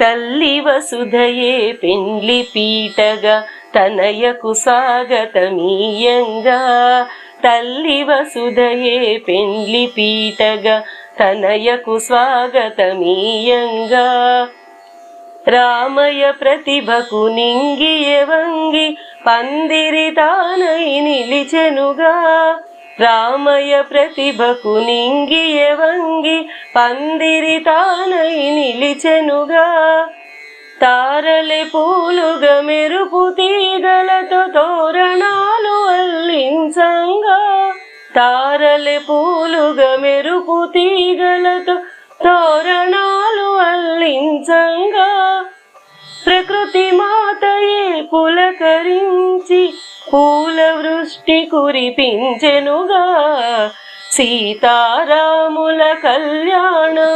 తల్లి వసుధయే పెండ్లి పీటగా తనయకు సాగతమీయంగా. తల్లి వసుధయే పెండ్లి పీటగా తనయకు స్వాగతమీయంగా. రామయ ప్రతిభకు నింగియ వంగి పందిరి తానై నిలిచెనుగా. రామయ ప్రతిభకు నింగియ వంగి పందిరి తానై నిలిచెనుగా. తారలే పూలుగా మెరుపు తీగలతో తోరణాలు అల్లించంగా. తారలే పూలుగా మెరుపు తీగలతో తోరణాలు అల్లించంగా. ప్రకృతి మాతయే పులకరించి పూల వృష్టి కురిపించెనుగా సీతారాముల కళ్యాణం.